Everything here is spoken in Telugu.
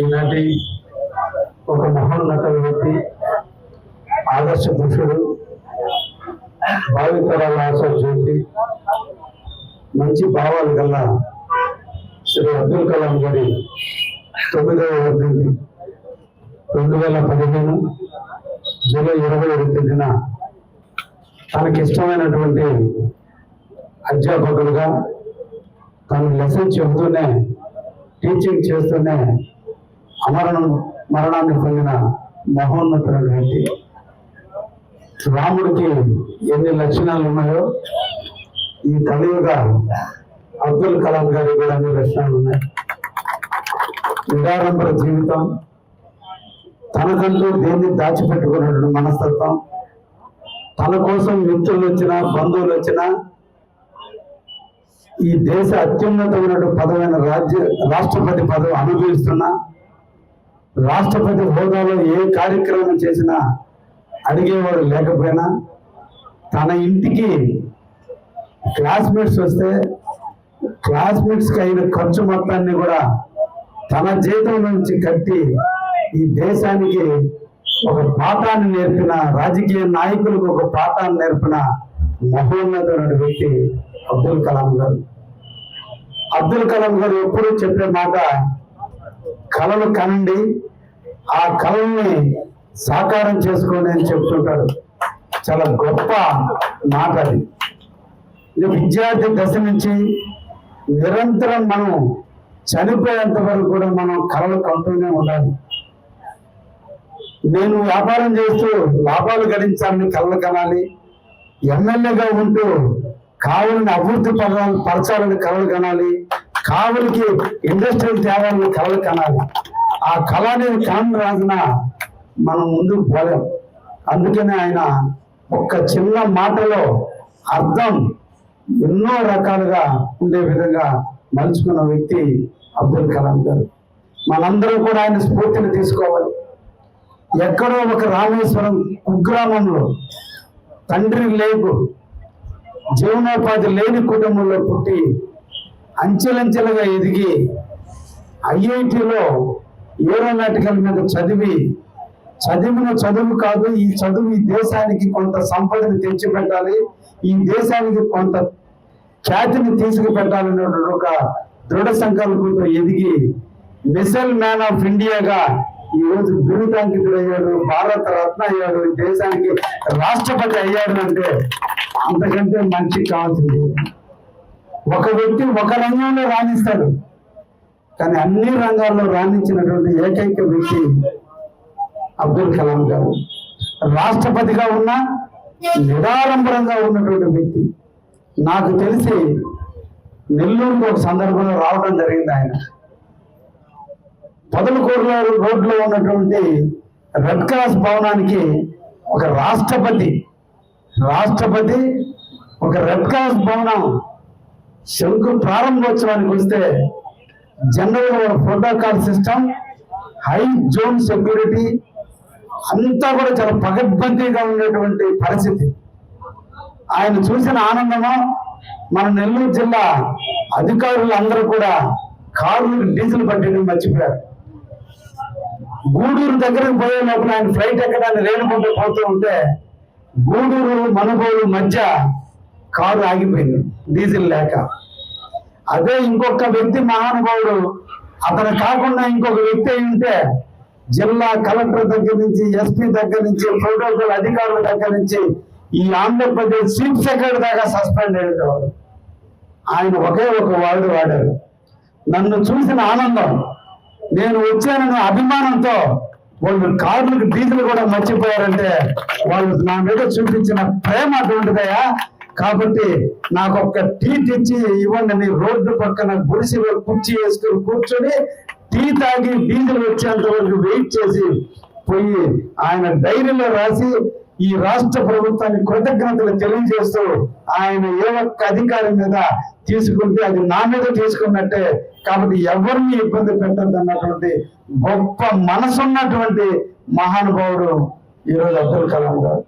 ఈనాటి ఒక మహోన్నత వ్యక్తి ఆదర్శ పురుషుడు భావితరాల ఆశ మంచి భావాలు గల శ్రీ అబ్దుల్ కలాం గారి తొమ్మిదవ వర్ధంతి రెండు వేల పదిహేను జూలై ఇరవై ఏడు తేదీన తనకి ఇష్టమైనటువంటి అధ్యాపకులుగా తను లెసన్ చెబుతూనే టీచింగ్ చేస్తూనే అమరణం మరణాన్ని పొందిన మహోన్నతులైన వ్యక్తి. రాముడికి ఎన్ని లక్షణాలు ఉన్నాయో ఈ కలియుగ అబ్దుల్ కలాం గారికి కూడా అన్ని లక్షణాలు ఉన్నాయి. నిరాడంబర జీవితం తనకంటూ దేన్ని దాచిపెట్టుకున్నటువంటి మనస్తత్వం తన కోసం మిత్రులు వచ్చినా బంధువులు వచ్చినా ఈ దేశ అత్యున్నతమైన పదవైన రాజ్య రాష్ట్రపతి పదవి అనుభవిస్తున్నా రాష్ట్రపతి హోదాలో ఏ కార్యక్రమం చేసినా అడిగేవాడు లేకపోయినా తన ఇంటికి క్లాస్మేట్స్ వస్తే క్లాస్మేట్స్కి అయిన ఖర్చు మొత్తాన్ని కూడా తన జీతం నుంచి కట్టి ఈ దేశానికి ఒక పాఠాన్ని నేర్పిన రాజకీయ నాయకులకు ఒక పాఠాన్ని నేర్పిన మహోన్నతమైన వ్యక్తి అబ్దుల్ కలాం గారు. అబ్దుల్ కలాం గారు ఎప్పుడూ చెప్పే మాట కళలు కనండి ఆ కళల్ని సాకారం చేసుకోండి అని చెప్తుంటాడు. చాలా గొప్ప మాట అది. విద్యార్థి దశ నుంచి నిరంతరం మనం చనిపోయేంత వరకు కూడా మనం కళలు కంటూనే ఉండాలి. నేను వ్యాపారం చేస్తూ లాభాలు గడించాలని కళలు కనాలి ఎమ్మెల్యేగా ఉంటూ కావులని అభివృద్ధి పదాలు పరచాలని కళలు కనాలి. కావులకి ఇండస్ట్రియల్ తేవాలని కళలు కనాలి. ఆ కళ అనేది కనం రాసిన మనం ముందుకు పోలేం. అందుకనే ఆయన ఒక్క చిన్న మాటలో అర్థం ఎన్నో రకాలుగా ఉండే విధంగా మలుచుకున్న వ్యక్తి అబ్దుల్ కలాం గారు. మనందరూ కూడా ఆయన స్ఫూర్తిని తీసుకోవాలి. ఎక్కడో ఒక రామేశ్వరం కుగ్రామంలో తండ్రి లేకు జీవనోపాధి లేని కుటుంబంలో పుట్టి అంచెలంచెలుగా ఎదిగి ఐఐటిలో ఏరోనాటికల్ మీద చదివి చదివిన చదువు కాదు ఈ చదువు ఈ దేశానికి కొంత సంపదను తెచ్చిపెట్టాలి ఈ దేశానికి కొంత ఖ్యాతిని తీసుకుపెట్టాలనే ఒక దృఢ సంకల్పంతో ఎదిగి మిసైల్ మ్యాన్ ఆఫ్ ఇండియాగా ఈ రోజు బిరుదాంకితుడయ్యాడు భారత రత్న అయ్యాడు దేశానికి రాష్ట్రపతి అయ్యాడు అంటే అంతకంటే మంచి కాదు. ఒక వ్యక్తి ఒక రంగంలో రాణిస్తాడు. కానీ అన్ని రంగాల్లో రాణించినటువంటి ఏకైక వ్యక్తి అబ్దుల్ కలాం గారు. రాష్ట్రపతిగా ఉన్న నిరాడంబరంగా ఉన్నటువంటి వ్యక్తి. నాకు తెలిసి నెల్లూరుకు ఒక సందర్భంలో రావడం జరిగింది ఆయన. పొదలకూరులో రోడ్లో ఉన్నటువంటి రెడ్ క్రాస్ భవనానికి ఒక రాష్ట్రపతి రాష్ట్రపతి ఒక రెడ్ క్రాస్ భవనం శంకు ప్రారంభోత్సవానికి వస్తే general protocol system high zone security అంతా కూడా చాలా పగడ్బందీగా ఉండేటువంటి పరిస్థితి. ఆయన చూసిన ఆనందము మన నెల్లూరు జిల్లా అధికారులు అందరూ కూడా కార్లకు డీజిల్ పట్టడం మర్చిపోయారు. గూడూరు దగ్గరకు పోయే లోపల ఆయన ఫ్లైట్ ఎక్కడానికి రేణుకుంటూ పోతూ ఉంటే గూడూరు మనుగోలు మధ్య కారు ఆగిపోయింది డీజిల్ లేక. అదే ఇంకొక వ్యక్తి మహానుభావుడు. అతను కాకుండా ఇంకొక వ్యక్తి అయి ఉంటే జిల్లా కలెక్టర్ దగ్గర నుంచి ఎస్పీ దగ్గర నుంచి ప్రోటోకాల్ అధికారుల దగ్గర నుంచి ఈ ఆంధ్రప్రదేశ్ చీఫ్ సెక్రటరీ దాకా సస్పెండ్ అయ్యేటవాడు ఆయన ఒకే ఒక వార్డు వాడారు. నన్ను చూసిన ఆనందం నేను వచ్చానన్న అభిమానంతో వాళ్ళు కార్లకు డీజిల్ కూడా మర్చిపోయారంటే వాళ్ళు నా మీద చూపించిన ప్రేమ అటువంటిదయా కాబట్టి నాకు ఒక్క టీ తెచ్చి ఇవ్వండి నీ రోడ్డు పక్కన గుడిసెలో కుర్చీ వేసుకుని కూర్చొని టీ తాగి డీజిల్ వచ్చేంత వరకు వెయిట్ చేసి పోయి ఆయన డైరీలో రాసి ఈ రాష్ట్ర ప్రభుత్వానికి కృతజ్ఞతలు తెలియజేస్తూ ఆయన ఏ ఒక్క అధికారి మీద తీసుకుంటే అది నా మీద తీసుకున్నట్టే. కాబట్టి ఎవరిని ఇబ్బంది పెట్టద్దు అన్నటువంటి గొప్ప మనసున్నటువంటి మహానుభావుడు ఈరోజు అబ్దుల్ కలాం గారు.